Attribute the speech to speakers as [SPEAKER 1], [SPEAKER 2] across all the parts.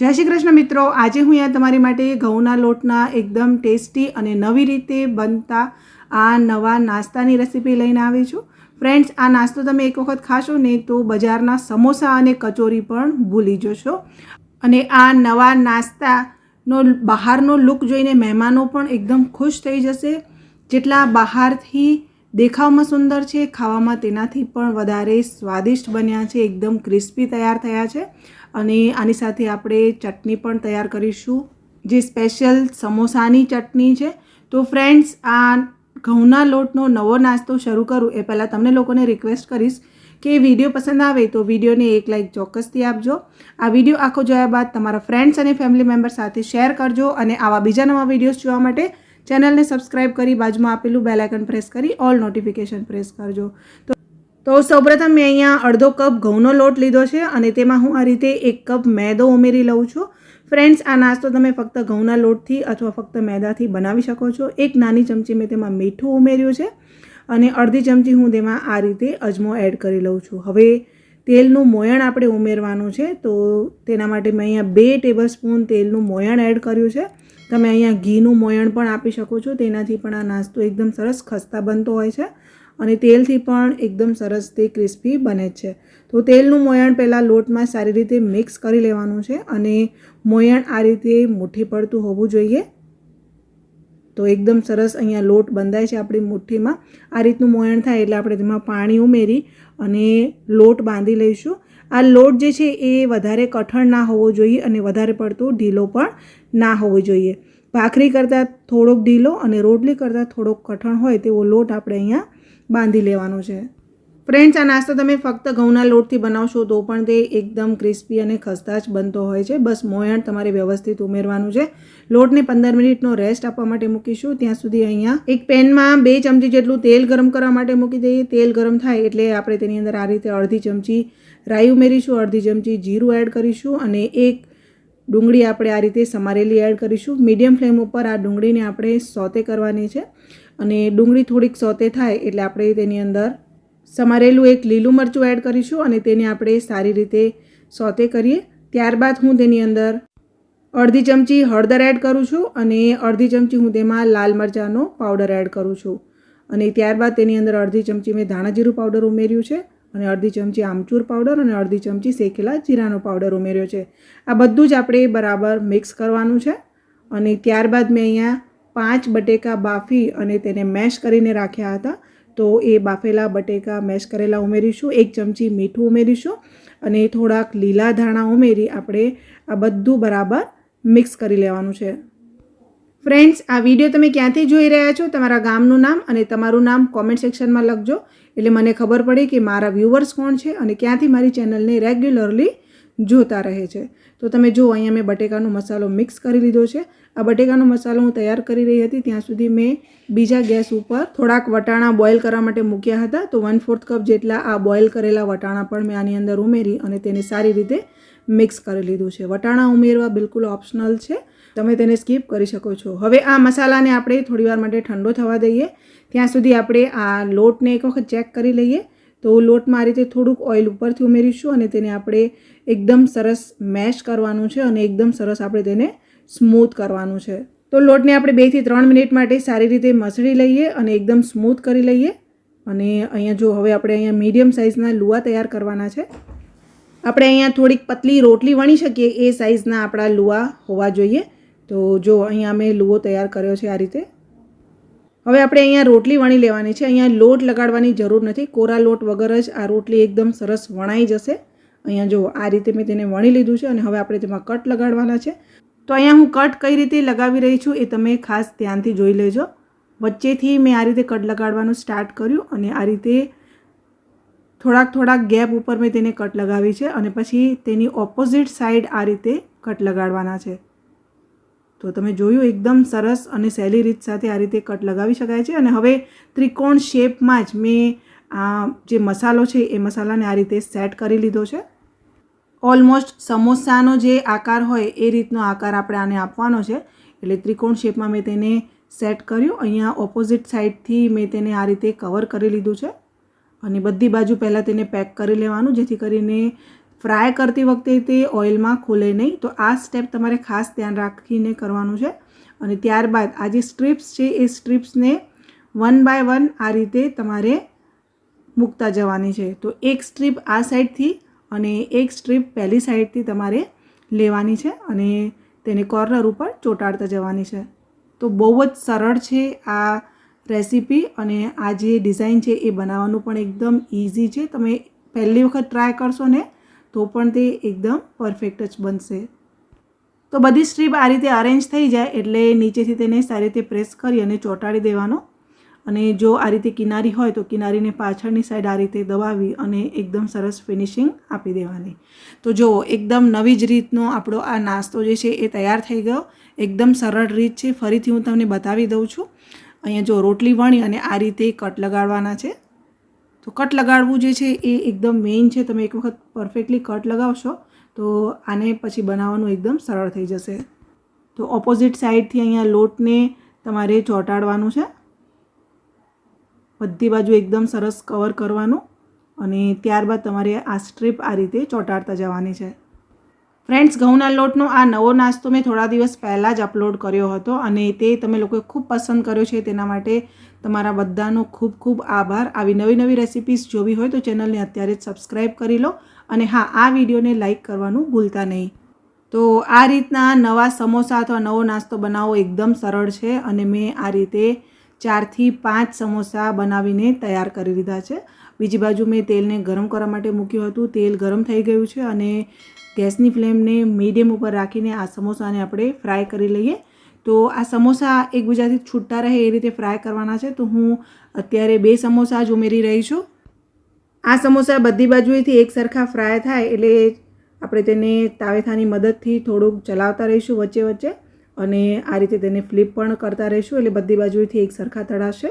[SPEAKER 1] જય શ્રી કૃષ્ણ મિત્રો. આજે હું અહીંયા તમારી માટે ઘઉંના લોટના એકદમ ટેસ્ટી અને નવી રીતે બનતા આ નવા નાસ્તાની રેસીપી લઈને આવી છું. ફ્રેન્ડ્સ, આ નાસ્તો તમે એક વખત ખાશો ને તો બજારના સમોસા અને કચોરી પણ ભૂલી જશો. અને આ નવા નાસ્તાનો, બહારનો લુક જોઈને મહેમાનો પણ એકદમ ખુશ થઈ જશે. જેટલા બહારથી દેખાવમાં સુંદર છે, ખાવામાં તેનાથી પણ વધારે સ્વાદિષ્ટ બન્યા છે, એકદમ ક્રિસ્પી તૈયાર થયા છે. અને આની સાથે આપણે ચટણી પણ તૈયાર કરીશું. જે સ્પેશિયલ સમોસાની ચટણી છે. તો ફ્રેન્ડ્સ આ ઘઉંના લોટનો નવો નાસ્તો શરૂ કરું. એ પહેલાં તમને લોકોને રિક્વેસ્ટ કરીશ કે વીડિયો પસંદ આવે તો વિડીયોને એક લાઇક ચોક્કસથી આપજો. આ વીડિયો આખો જોયા બાદ તમારા ફ્રેન્ડ્સ અને ફેમિલી મેમ્બર સાથે શેર કરજો અને આવા બીજા નવા વિડીયોઝ જોવા માટે ચેનલને સબસ્ક્રાઇબ કરી બાજુમાં આપેલું બેલાઇકન પ્રેસ કરી ઓલ નોટિફિકેશન પ્રેસ કરજો. તો તો સૌપ્રથમ મેં અહીંયા અડધો કપ ઘઉંનો લોટ લીધો છે અને તેમાં હું આ રીતે એક કપ મેદો ઉમેરી લઉં છું. ફ્રેન્ડ્સ, આ નાસ્તો તમે ફક્ત ઘઉંના લોટથી અથવા ફક્ત મેદાથી બનાવી શકો છો. એક નાની ચમચી મેં તેમાં મીઠું ઉમેર્યું છે અને અડધી ચમચી હું તેમાં આ રીતે અજમો એડ કરી લઉં છું. હવે તેલનું મોયણ આપણે ઉમેરવાનું છે, તો તેના માટે મેં અહીંયા બે ટેબલ સ્પૂન તેલનું મોયણ એડ કર્યું છે. તમે અહીંયા ઘીનું મોયણ પણ આપી શકો છો. તેનાથી પણ આ નાસ્તો એકદમ સરસ ખસ્તા બનતો હોય છે. અને તેલથી પણ એકદમ સરસ તે ક્રિસ્પી બને છે. તો તેલનું મોયણ પહેલાં લોટમાં સારી રીતે મિક્સ કરી લેવાનું છે અને મોયણ આ રીતે મુઠ્ઠી પડતું હોવું જોઈએ. તો એકદમ સરસ અહીંયા લોટ બંધાય છે આપણી મુઠ્ઠીમાં. આ રીતનું મોયણ થાય એટલે આપણે તેમાં પાણી ઉમેરી અને લોટ બાંધી લઈશું. આ લોટ જે છે એ વધારે કઠણ ના હોવો જોઈએ અને વધારે પડતો ઢીલો પણ ના હોવો જોઈએ. ભાખરી કરતાં થોડોક ઢીલો અને રોટલી કરતાં થોડોક કઠણ હોય તેવો લોટ આપણે અહીંયા બાંધી લેવાનો છે. ફ્રેન્ડ્સ આ નાસ્તો તમે ફક્ત ઘઉંના લોટથી બનાવશો તો પણ તે એકદમ ક્રિસ્પી અને ખસ્તા જ બનતો હોય છે. બસ મોયણ તમારે વ્યવસ્થિત ઉમેરવાનું છે. લોટને પંદર મિનિટનો રેસ્ટ આપવા માટે મૂકીશું. ત્યાં સુધી અહીંયા એક પેનમાં બે ચમચી જેટલું તેલ ગરમ કરવા માટે મૂકી દઈએ. તેલ ગરમ થાય એટલે આપણે તેની અંદર આ રીતે અડધી ચમચી રાઈ ઉમેરીશું, અડધી ચમચી જીરું એડ કરીશું અને એક ડુંગળી આપણે આ રીતે સમારેલી એડ કરીશું. મીડિયમ ફ્લેમ ઉપર આ ડુંગળીને આપણે સોતે કરવાની છે. અને ડુંગળી થોડીક સોતે થાય એટલે આપણે તેની અંદર સમારેલું એક લીલું મરચું એડ કરીશું અને તેને આપણે સારી રીતે સોતે કરીએ. ત્યારબાદ હું તેની અંદર અડધી ચમચી હળદર એડ કરું છું અને અડધી ચમચી હું તેમાં લાલ મરચાંનો પાવડર એડ કરું છું. અને ત્યારબાદ તેની અંદર અડધી ચમચી મેં ધાણાજીરું પાવડર ઉમેર્યું છે અને અડધી ચમચી આમચૂર પાવડર અને અડધી ચમચી શેકેલા જીરાનો પાવડર ઉમેર્યો છે. આ બધું જ આપણે બરાબર મિક્સ કરવાનું છે. અને ત્યારબાદ મેં અહીંયા પાંચ બટેકા બાફી અને તેને મેશ કરીને રાખ્યા હતા, તો એ બાફેલા બટેકા મેશ કરેલા ઉમેરીશું, એક ચમચી મીઠું ઉમેરીશું અને થોડાક લીલા ધાણા ઉમેરી આપણે આ બધું બરાબર મિક્સ કરી લેવાનું છે. ફ્રેન્ડ્સ, આ વીડિયો તમે ક્યાંથી જોઈ રહ્યા છો? તમારા ગામનું નામ અને તમારું નામ કોમેન્ટ સેક્શનમાં લખજો. એટલે મને ખબર પડે કે મારા વ્યૂવર્સ કોણ છે અને ક્યાંથી મારી ચેનલને રેગ્યુલરલી જોતા રહે છે. તો તમે જુઓ, અહીંયા મેં બટેકાનો મસાલો મિક્સ કરી લીધો છે. આ બટેકાનો મસાલો હું તૈયાર કરી રહી હતી. ત્યાં સુધી મેં બીજા ગેસ ઉપર થોડાક વટાણા બોઇલ કરવા માટે મૂક્યા હતા. તો વન ફોર્થ કપ જેટલા આ બોઇલ કરેલા વટાણા પણ મેં આની અંદર ઉમેરી અને તેને સારી રીતે મિક્સ કરી લીધું છે. વટાણા ઉમેરવા બિલકુલ ઓપ્શનલ છે. તમે તેને સ્કીપ કરી શકો છો. હવે આ મસાલાને આપણે થોડીવાર માટે ઠંડો થવા દઈએ. ત્યાં સુધી આપણે આ લોટને એક વખત ચેક કરી લઈએ. તો લોટમાં આ રીતે થોડુંક ઓઇલ ઉપરથી ઉમેરીશું અને તેને આપણે એકદમ સરસ મેશ કરવાનું છે અને એકદમ સરસ આપણે તેને સ્મૂથ કરવાનું છે. તો લોટને આપણે બેથી ત્રણ મિનિટ માટે સારી રીતે મસળી લઈએ અને એકદમ સ્મૂથ કરી લઈએ. અને અહીંયા જો હવે આપણે અહીંયા મીડિયમ સાઇઝના લુવા તૈયાર કરવાના છે. આપણે અહીંયા થોડીક પતલી રોટલી વણી શકીએ એ સાઇઝના આપણા લુવા હોવા જોઈએ. તો જો અહીંયા મેં લુવો તૈયાર કર્યો છે આ રીતે. હવે આપણે અહીંયા રોટલી વણી લેવાની છે. અહીંયા લોટ લગાડવાની જરૂર નથી. કોરા લોટ વગર જ આ રોટલી એકદમ સરસ વણાઈ જશે. અહીંયા જો આ રીતે મેં તેને વણી લીધું છે અને હવે આપણે તેમાં કટ લગાડવાના છે. તો અહીંયા હું કટ કઈ રીતે લગાવી રહી છું એ તમે ખાસ ધ્યાનથી જોઈ લેજો. વચ્ચેથી મેં આ રીતે કટ લગાડવાનું સ્ટાર્ટ કર્યું અને આ રીતે થોડાક થોડાક ગેપ ઉપર મેં તેને કટ લગાવી છે અને પછી તેની ઓપોઝિટ સાઈડ આ રીતે કટ લગાડવાના છે. તો તમે જોયું, એકદમ સરસ અને સહેલી રીત સાથે આ રીતે કટ લગાવી શકાય છે. અને હવે ત્રિકોણ શેપમાં જ મેં આ જે મસાલો છે, એ મસાલાને આ રીતે સેટ કરી લીધો છે. ઓલમોસ્ટ સમોસાનો જે આકાર હોય, એ રીતનો આકાર આપણે આને આપવાનો છે. એટલે ત્રિકોણ શેપમાં મેં તેને સેટ કર્યું. અહીંયા ઓપોઝિટ સાઈડથી મેં તેને આ રીતે કવર કરી લીધું છે. અને બધી બાજુ પહેલાં તેને પેક કરી લેવાનું, જેથી કરીને ફ્રાય કરતી વખતે તે ઓઇલમાં ખુલે નહીં. તો આ સ્ટેપ તમારે ખાસ ધ્યાન રાખીને કરવાનું છે. અને ત્યારબાદ આ જે સ્ટ્રીપ્સ છે, એ સ્ટ્રીપ્સને વન બાય વન આ રીતે તમારે મૂકતા જવાની છે. તો એક સ્ટ્રીપ આ સાઈડથી અને એક સ્ટ્રીપ પહેલી સાઈડથી તમારે લેવાની છે અને તેને કોર્નર ઉપર ચોંટાડતા જવાની છે. તો બહુ જ સરળ છે આ રેસીપી અને આ જે ડિઝાઇન છે એ બનાવવાનું પણ એકદમ ઇઝી છે. તમે પહેલી વખત ટ્રાય કરશો ને તો પણ તે એકદમ પરફેક્ટ જ બનશે. તો બધી સ્ટ્રીપ આ રીતે અરેન્જ થઈ જાય એટલે નીચેથી તેને સારી રીતે પ્રેસ કરી અને ચોંટાડી દેવાનો. અને જો આ રીતે કિનારી હોય તો કિનારીને પાછળની સાઈડ આ રીતે દબાવી અને એકદમ સરસ ફિનિશિંગ આપી દેવાની. તો જુઓ, એકદમ નવી જ રીતનો આપણો આ નાસ્તો જે છે એ તૈયાર થઈ ગયો. એકદમ સરળ રીત છે. ફરીથી હું તમને બતાવી દઉં છું. અહીંયા જો રોટલી વણી અને આ રીતે કટ લગાડવાના છે. તો કટ લગાડવું જે છે એ એકદમ મેઇન છે. તમે એક વખત પરફેક્ટલી કટ લગાવશો તો આને પછી બનાવવાનું એકદમ સરળ થઈ જશે. તો ઓપોઝિટ સાઈડથી અહીંયા લોટને તમારે ચોંટાડવાનું છે. બધી બાજુ એકદમ સરસ કવર કરવાનું અને ત્યારબાદ તમારે આ સ્ટ્રીપ આ રીતે ચોંટાડતા જવાની છે. ફ્રેન્ડ્સ, ઘઉંના લોટનો આ નવો નાસ્તો મેં થોડા દિવસ પહેલાં જ અપલોડ કર્યો હતો અને તે તમે લોકોએ ખૂબ પસંદ કર્યો છે. તેના માટે તમારા બધાનો ખૂબ ખૂબ આભાર. આવી નવી નવી રેસિપીસ જોવી હોય તો ચેનલને અત્યારે જ સબસ્ક્રાઈબ કરી લો અને હા, આ વિડીયોને લાઇક કરવાનું ભૂલતા નહીં. તો આ રીતના નવા સમોસા અથવા નવો નાસ્તો બનાવવો એકદમ સરળ છે અને મેં આ રીતે ચારથી પાંચ સમોસા બનાવીને તૈયાર કરી દીધા છે. બીજી બાજુ મેં તેલને ગરમ કરવા માટે મૂક્યું હતું. તેલ ગરમ થઈ ગયું છે અને ગેસની ફ્લેમને મીડિયમ ઉપર રાખીને આ સમોસાને આપણે ફ્રાય કરી લઈએ. તો આ સમોસા એકબીજાથી છૂટતા રહે એ રીતે ફ્રાય કરવાના છે. તો હું અત્યારે બે સમોસા જ ઉમેરી રહી છું. આ સમોસા બધી બાજુએથી એક સરખા ફ્રાય થાય એટલે આપણે તેને તાવેથાની મદદથી થોડુંક ચલાવતા રહીશું વચ્ચે વચ્ચે અને આ રીતે તેને ફ્લિપ પણ કરતા રહીશું એટલે બધી બાજુએથી એક સરખા તળાશે.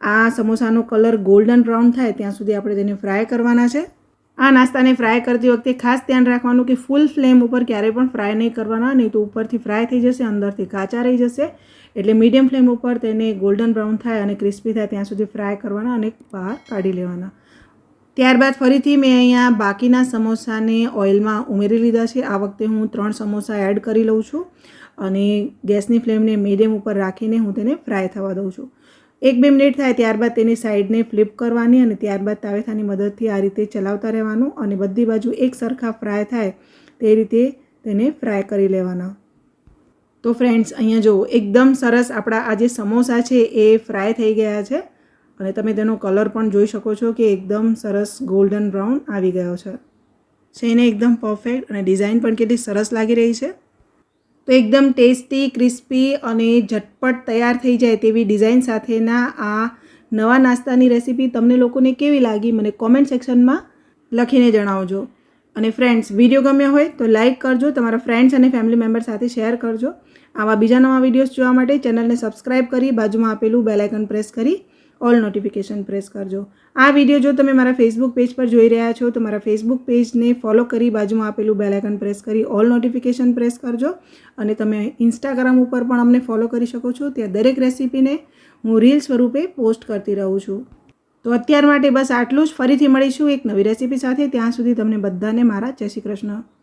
[SPEAKER 1] આ સમોસાનો કલર ગોલ્ડન બ્રાઉન થાય ત્યાં સુધી આપણે તેને ફ્રાય કરવાના છે. આ નાસ્તાને ફ્રાય કરતી વખતે ખાસ ધ્યાન રાખવાનું કે ફૂલ ફ્લેમ ઉપર ક્યારેય પણ ફ્રાય નહીં કરવાના, નહીં તો ઉપરથી ફ્રાય થઈ જશે, અંદરથી કાચા રહી જશે. એટલે મીડિયમ ફ્લેમ ઉપર તેને ગોલ્ડન બ્રાઉન થાય અને ક્રિસ્પી થાય, ત્યાં સુધી ફ્રાય કરવાના અને બહાર કાઢી લેવાના. ત્યારબાદ ફરીથી મેં અહીંયા બાકીના સમોસાને ઓઇલમાં ઉમેરી લીધા છે. આ વખતે હું ત્રણ સમોસા એડ કરી લઉં છું અને ગેસની ફ્લેમને મીડિયમ ઉપર રાખીને હું તેને ફ્રાય થવા દઉં છું. એક બે મિનિટ થાય ત્યારબાદ તેની સાઈડને ફ્લિપ કરવાની અને ત્યારબાદ તાવેથાની મદદથી આ રીતે ચલાવતા રહેવાનું અને બધી બાજુ એક સરખા ફ્રાય થાય તે રીતે તેને ફ્રાય કરી લેવાના. તો ફ્રેન્ડ્સ, અહીંયા જુઓ, એકદમ સરસ આપણા આ જે સમોસા છે એ ફ્રાય થઈ ગયા છે અને તમે તેનો કલર પણ જોઈ શકો છો કે એકદમ સરસ ગોલ્ડન બ્રાઉન આવી ગયો છે. છે એને એકદમ પરફેક્ટ અને ડિઝાઇન પણ કેટલી સરસ લાગી રહી છે. તો એકદમ ટેસ્ટી, ક્રિસ્પી અને ઝટપટ તૈયાર થઈ જાય તેવી ડિઝાઇન સાથેના આ નવા નાસ્તાની રેસીપી તમને લોકોને કેવી લાગી મને કોમેન્ટ સેક્શનમાં લખીને જણાવજો. અને ફ્રેન્ડ્સ, વીડિયો ગમ્યો હોય તો લાઇક કરજો, તમારા ફ્રેન્ડ્સ અને ફેમિલી મેમ્બર સાથે શેર કરજો. આવા બીજા નવા વિડીયોઝ જોવા માટે ચેનલને સબસ્ક્રાઇબ કરી બાજુમાં આપેલું બેલાઇકન પ્રેસ કરી ઓલ નોટિફિકેશન પ્રેસ કરજો. આ વીડિયો જો તમે મારા ફેસબુક પેજ પર જોઈ રહ્યા છો, તો મારા ફેસબુક પેજને ફોલો કરી બાજુમાં આપેલું બેલાઇકન પ્રેસ કરી ઓલ નોટિફિકેશન પ્રેસ કરજો. અને તમે ઇન્સ્ટાગ્રામ ઉપર પણ અમને ફોલો કરી શકો છો. ત્યાં દરેક રેસીપીને હું રીલ સ્વરૂપે પોસ્ટ કરતી રહું છું. તો અત્યાર માટે બસ આટલું જ. ફરીથી મળીશું એક નવી રેસીપી સાથે. ત્યાં સુધી તમને બધાને મારા જય શ્રી કૃષ્ણ.